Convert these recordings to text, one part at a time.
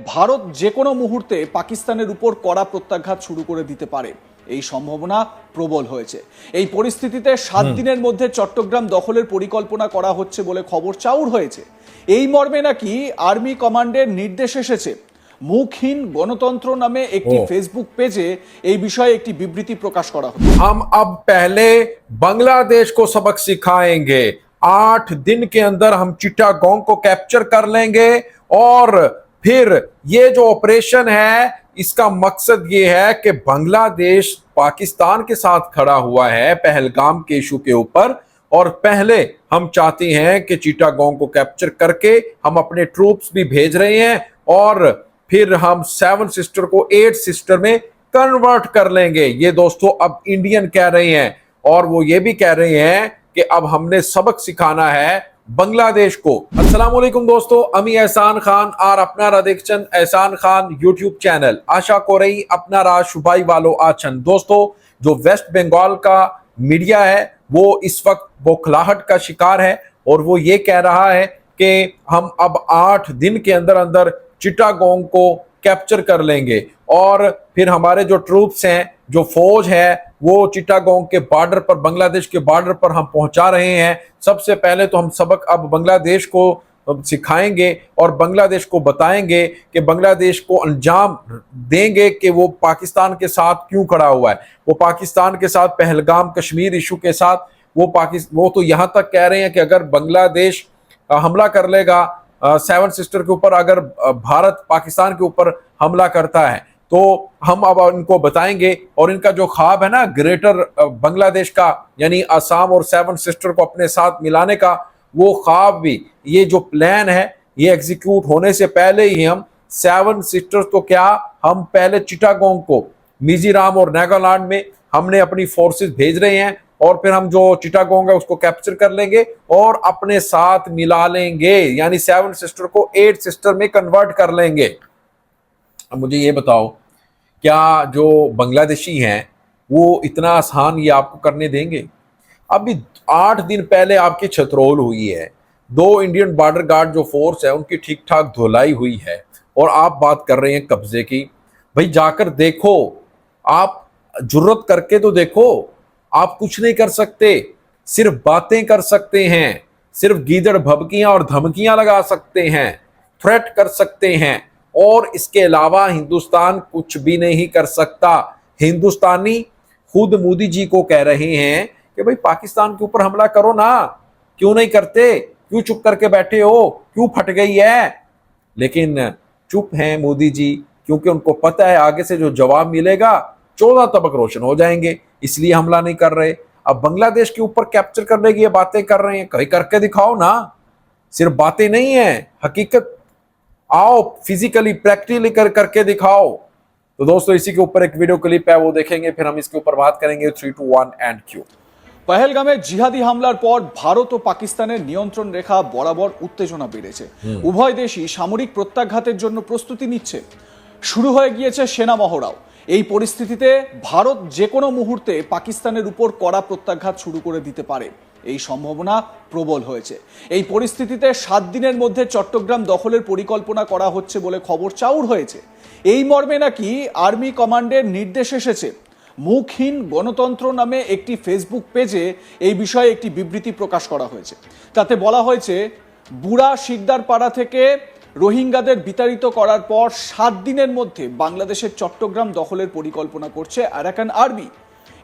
ভারত যে কোনো মুহূর্তে পাকিস্তানের উপর কড়া প্রত্যাঘাত শুরু করে দিতে পারে এই সম্ভাবনা প্রবল হয়েছে এই পরিস্থিতিতে সাত দিনের মধ্যে চট্টগ্রাম দখলের পরিকল্পনা করা হচ্ছে বলে খবর চাউর হয়েছে এই মর্মে নাকি আর্মি কমান্ডের নির্দেশ এসেছে মুখহীন গণতন্ত্র নামে একটি ও। ফেসবুক পেজে এই বিষয়ে একটি বিবৃতি প্রকাশ করা হয়েছে हम अब पहले बांग्लादेश को सबक सिखाएंगे आठ दिन के अंदर हम चिटागोंग को कैप्चर कर लेंगे और پھر یہ جو آپریشن ہے، اس کا مقصد یہ ہے کہ بنگلہ دیش پاکستان کے ساتھ کھڑا ہوا ہے پہلگام کے ایشو کے اوپر۔ اور پہلے ہم چاہتے ہیں کہ چیٹا گونگ کو کیپچر کر کے ہم اپنے ٹروپس بھی بھیج رہے ہیں۔ اور پھر ہم سیون سسٹر کو ایٹ سسٹر میں کنورٹ کر لیں گے۔ یہ دوستو، اب انڈین کہہ رہے ہیں۔ اور وہ یہ بھی کہہ رہے ہیں کہ اب ہم نے سبق سکھانا ہے بنگلہ دیش کو۔ السلام علیکم دوستو، امی احسان خان اور اپنا ردیکشن احسان خان یوٹیوب چینل۔ آشا کو رہی اپنا را شبائی والو آچن دوستو، جو ویسٹ بنگال کا میڈیا ہے، وہ اس وقت وہ کھلاہٹ کا شکار ہے اور وہ یہ کہہ رہا ہے کہ ہم اب آٹھ دن کے اندر اندر چٹا گونگ کو کیپچر کر لیں گے اور پھر ہمارے جو ٹروپس ہیں جو فوج ہے، وہ چٹا گونگ کے بارڈر پر، بنگلہ دیش کے بارڈر پر ہم پہنچا رہے ہیں۔ سب سے پہلے تو ہم سبق اب بنگلہ دیش کو سکھائیں گے اور بنگلہ دیش کو بتائیں گے کہ بنگلہ دیش کو انجام دیں گے کہ وہ پاکستان کے ساتھ کیوں کھڑا ہوا ہے۔ وہ پاکستان کے ساتھ پہلگام کشمیر ایشو کے ساتھ، وہ پاکستان وہ تو یہاں تک کہہ رہے ہیں کہ اگر بنگلہ دیش حملہ کر لے گا سیون سسٹر کے اوپر، اگر بھارت پاکستان کے اوپر حملہ کرتا ہے۔ تو ہم اب ان کو بتائیں گے اور ان کا جو خواب ہے نا گریٹر بنگلہ دیش کا یعنی آسام اور سیون سسٹر کو اپنے ساتھ ملانے کا، وہ خواب بھی، یہ جو پلان ہے، یہ ایگزیکیوٹ ہونے سے پہلے ہی ہم سیون سسٹر تو کیا، ہم پہلے چٹا گونگ کو میزی رام اور ناگالینڈ میں ہم نے اپنی فورسز بھیج رہے ہیں اور پھر ہم جو چٹا گونگ ہے اس کو کیپچر کر لیں گے اور اپنے ساتھ ملا لیں گے یعنی سیون سسٹر کو ایٹ سسٹر میں کنورٹ کر لیں گے۔ اب مجھے یہ بتاؤ، کیا جو بنگلہ دیشی ہیں وہ اتنا آسان یہ آپ کو کرنے دیں گے؟ ابھی آٹھ دن پہلے آپ کی چھترول ہوئی ہے۔ دو انڈین بارڈر گارڈ جو فورس ہے ان کی ٹھیک ٹھاک دھلائی ہوئی ہے۔ اور آپ بات کر رہے ہیں قبضے کی۔ بھائی، جا کر دیکھو۔ آپ جرت کر کے تو دیکھو۔ آپ کچھ نہیں کر سکتے۔ صرف باتیں کر سکتے ہیں۔ صرف گیدڑ بھبکیاں اور دھمکیاں لگا سکتے ہیں۔ تھریٹ کر سکتے ہیں۔ اور اس کے علاوہ ہندوستان کچھ بھی نہیں کر سکتا۔ ہندوستانی خود مودی جی کو کہہ رہے ہیں کہ بھئی پاکستان کے اوپر حملہ کرو نا۔ کیوں نہیں کرتے؟ کیوں چپ کر کے بیٹھے ہو؟ کیوں پھٹ گئی ہے؟ لیکن چپ ہیں مودی جی کیونکہ ان کو پتہ ہے آگے سے جو جواب ملے گا، چودہ طبق روشن ہو جائیں گے۔ اس لیے حملہ نہیں کر رہے۔ اب بنگلہ دیش کے اوپر کیپچر کرنے کی یہ باتیں کر رہے ہیں۔ کہیں کر کے دکھاؤ نا۔ صرف باتیں نہیں ہیں، حقیقت आओ फिजिकली प्रैक्टिकली कर करके दिखाओ तो दोस्तों इसी के ऊपर एक वीडियो क्लिप है वो देखेंगे फिर हम इसके ऊपर बात करेंगे three two one and Q পহেলগামে জিহাদি হামলার পর ভারত ও পাকিস্তানের নিয়ন্ত্রণ রেখা বরাবর উত্তেজনা বেড়েছে উভয় দেশই সামরিক প্রত্যাঘাতের জন্য প্রস্তুতি নিচ্ছে শুরু হয়ে গিয়েছে সেনা মহড়াও এই পরিস্থিতিতে ভারত যে কোনো মুহূর্তে পাকিস্তানের উপর কড়া প্রত্যাঘাত শুরু করে দিতে পারে। এই সম্ভাবনা প্রবল হয়েছে। এই পরিস্থিতিতে সাত দিনের মধ্যে চট্টগ্রাম দখলের পরিকল্পনা করা হচ্ছে বলে খবর চাউর হয়েছে। এই মর্মে নাকি আর্মি কমান্ডের নির্দেশ এসেছে। মুখহীন গণতন্ত্র নামে একটি ফেসবুক পেজে এই বিষয়ে একটি বিবৃতি প্রকাশ করা হয়েছে। তাতে বলা হয়েছে, বুড়া শিকদার পাড়া থেকে রোহিঙ্গাদের বিতাড়িত করার পর সাত দিনের মধ্যে বাংলাদেশের চট্টগ্রাম দখলের পরিকল্পনা করছে আরাকান আর্মি।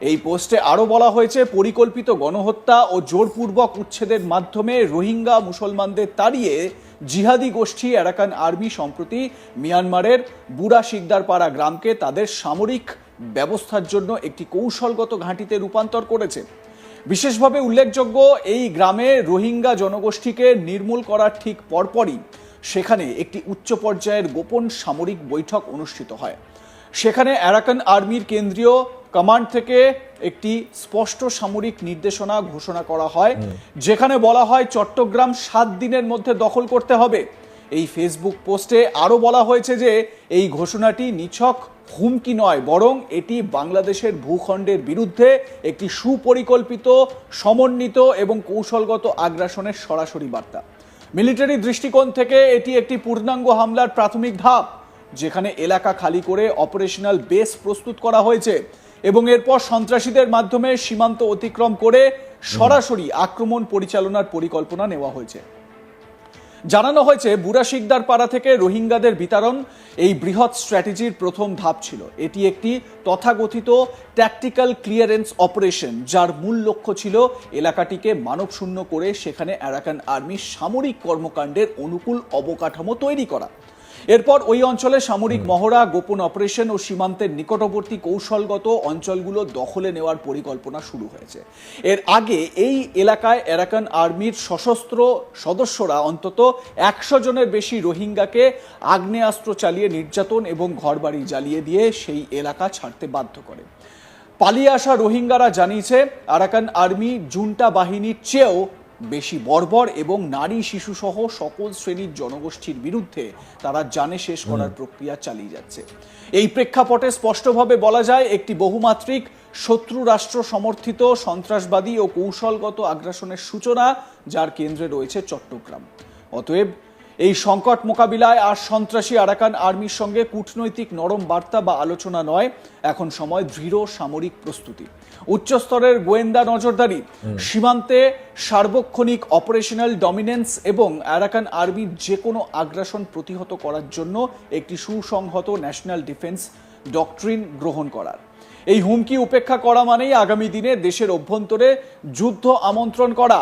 এই পোস্টে আরও বলা হয়েছে, পরিকল্পিত গণহত্যা ও জোরপূর্বক উচ্ছেদের মাধ্যমে রোহিঙ্গা মুসলমানদের তাড়িয়ে জিহাদি গোষ্ঠী আরাকান আর্মি সম্প্রতি মিয়ানমারের বুড়া শিকদারপাড়া গ্রামকে তাদের সামরিক ব্যবস্থার জন্য একটি কৌশলগত ঘাঁটিতে রূপান্তর করেছে। বিশেষভাবে উল্লেখযোগ্য, এই গ্রামে রোহিঙ্গা জনগোষ্ঠীকে নির্মূল করার ঠিক পরপরই সেখানে একটি উচ্চ পর্যায়ের গোপন সামরিক বৈঠক অনুষ্ঠিত হয়। সেখানে অ্যারাকান আর্মির কেন্দ্রীয় কমান্ড থেকে একটি স্পষ্ট সামরিক নির্দেশনা ঘোষণা করা হয় যেখানে বলা হয় চট্টগ্রাম সাত দিনের মধ্যে দখল করতে হবে। এই ফেসবুক পোস্টে আরও বলা হয়েছে যে এই ঘোষণাটি নিছক হুমকি নয় বরং এটি বাংলাদেশের ভূখণ্ডের বিরুদ্ধে একটি সুপরিকল্পিত সমন্বিত এবং কৌশলগত আগ্রাসনের সরাসরি বার্তা। মিলিটারি দৃষ্টিকোণ থেকে এটি একটি পূর্ণাঙ্গ হামলার প্রাথমিক ধাপ, যেখানে এলাকা খালি করে অপারেশনাল বেস প্রস্তুত করা হয়েছে এবং এরপর সন্ত্রাসীদের মাধ্যমে সীমান্ত অতিক্রম করে সরাসরি আক্রমণ পরিচালনার পরিকল্পনা নেওয়া হয়েছে। জানানো হয়েছে, বুড়া শিকদার পাড়া থেকে রোহিঙ্গাদের বিতরণ এই বৃহৎ স্ট্র্যাটেজির প্রথম ধাপ ছিল। এটি একটি তথাকথিত ট্যাকটিক্যাল ক্লিয়ারেন্স অপারেশন যার মূল লক্ষ্য ছিল এলাকাটিকে মানবশূন্য করে সেখানে আরাকান আর্মি সামরিক কর্মকাণ্ডের অনুকূল অবকাঠামো তৈরি করা। এরপর ওই অঞ্চলে সামরিক মহড়া গোপন অপারেশন ও সীমান্তের নিকটবর্তী কৌশলগত অঞ্চলগুলো দখলে নেওয়ার পরিকল্পনা শুরু হয়েছে। এর আগে এই এলাকায় আরাকান আর্মির সশস্ত্র সদস্যরা অন্তত একশো জনের বেশি রোহিঙ্গাকে আগ্নেয়াস্ত্র চালিয়ে নির্যাতন এবং ঘরবাড়ি জ্বালিয়ে দিয়ে সেই এলাকা ছাড়তে বাধ্য করে। পালিয়ে আসা রোহিঙ্গারা জানিয়েছে আরাকান আর্মি জুন্টা বাহিনীর চেয়েও বেশি বর্বর এবং নারী শিশুসহ সকল শ্রেণির জনগোষ্ঠীর বিরুদ্ধে তারা জানে শেষ করার প্রক্রিয়া চালিয়ে যাচ্ছে। এই প্রেক্ষাপটে স্পষ্টভাবে বলা যায় একটি বহুমাত্রিক শত্রু রাষ্ট্র সমর্থিত সন্ত্রাসবাদী ও কৌশলগত আগ্রাসনের সূচনা যার কেন্দ্রে রয়েছে চট্টগ্রাম। অতএব এই সংকট মোকাবিলায় আর সন্ত্রাসী আরাকান আর্মির সঙ্গে কূটনৈতিক নরম বার্তা বা আলোচনা নয় এখন সময় দৃঢ় সামরিক প্রস্তুতি। উচ্চস্তরের গোয়েন্দা নজরদারি সীমান্তে সার্বক্ষণিক অপারেশনাল ডমিনেন্স এবং আরাকান আর্মির যে কোনো আগ্রাসন প্রতিহত করার জন্য একটি সুসংহত ন্যাশনাল ডিফেন্স ডকট্রিন গ্রহণ করার। এই হুমকি উপেক্ষা করা মানেই আগামী দিনে দেশের অভ্যন্তরে যুদ্ধ আমন্ত্রণ করা।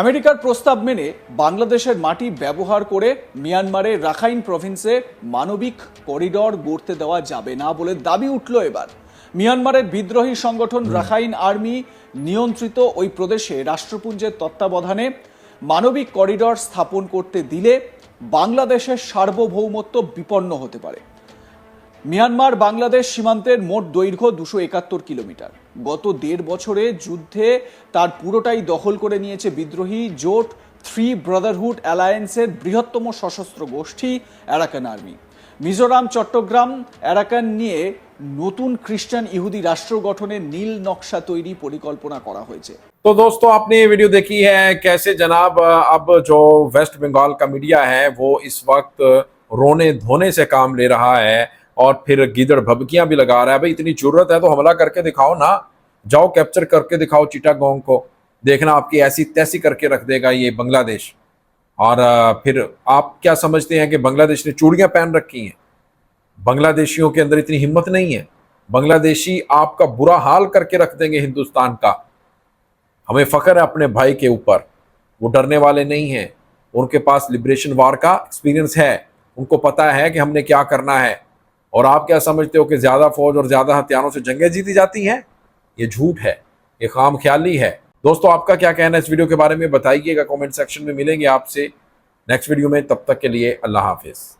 আমেরিকার প্রস্তাব মেনে বাংলাদেশের মাটি ব্যবহার করে মিয়ানমারের রাখাইন প্রভিন্সে মানবিক করিডর গড়তে দেওয়া যাবে না বলে দাবি উঠল এবার। মিয়ানমারের বিদ্রোহী সংগঠন রাখাইন আর্মি নিয়ন্ত্রিত ওই প্রদেশে রাষ্ট্রপুঞ্জের তত্ত্বাবধানে মানবিক করিডর স্থাপন করতে দিলে বাংলাদেশের সার্বভৌমত্ব বিপন্ন হতে পারে। মিয়ানমার বাংলাদেশ সীমান্তের মোট দৈর্ঘ্য দুশো একাত্তর কিলোমিটার। গত দেড় বছরে যুদ্ধে তার পুরোটাই দখল করে নিয়েছে বিদ্রোহী জোট থ্রি ব্রাদারহুড অ্যালায়েন্সের বৃহত্তম সশস্ত্র গোষ্ঠী Arakan army Mizoram Chattogram Arakan নিয়ে নতুন খ্রিস্টান ইহুদি রাষ্ট্র গঠনের নীল নকশা তৈরি পরিকল্পনা করা হয়েছে तो दोस्तों आपने ये वीडियो देखी है कैसे जनाब अब जो वेस्ट बंगाल का मीडिया है वो इस वक्त रोने धोने से काम ले रहा है اور پھر گیدڑ بھبکیاں بھی لگا رہا ہے۔ بھائی، اتنی ضرورت ہے تو حملہ کر کے دکھاؤ نا۔ جاؤ کیپچر کر کے دکھاؤ چیٹا گونگ کو۔ دیکھنا آپ کی ایسی تیسی کر کے رکھ دے گا یہ بنگلہ دیش۔ اور پھر آپ کیا سمجھتے ہیں کہ بنگلہ دیش نے چوڑیاں پہن رکھی ہیں؟ بنگلہ دیشیوں کے اندر اتنی ہمت نہیں ہے۔ بنگلہ دیشی آپ کا برا حال کر کے رکھ دیں گے ہندوستان کا۔ ہمیں فخر ہے اپنے بھائی کے اوپر۔ وہ ڈرنے والے نہیں ہیں۔ ان کے پاس لبریشن وار کا ایکسپیرینس ہے۔ ان کو پتا ہے کہ ہم نے کیا کرنا ہے۔ اور آپ کیا سمجھتے ہو کہ زیادہ فوج اور زیادہ ہتھیاروں سے جنگیں جیتی جاتی ہیں؟ یہ جھوٹ ہے، یہ خام خیالی ہے۔ دوستو، آپ کا کیا کہنا ہے اس ویڈیو کے بارے میں؟ بتائیے گا کومنٹ سیکشن میں ملیں گے آپ سے۔ نیکسٹ ویڈیو میں تب تک کے لیے اللہ حافظ۔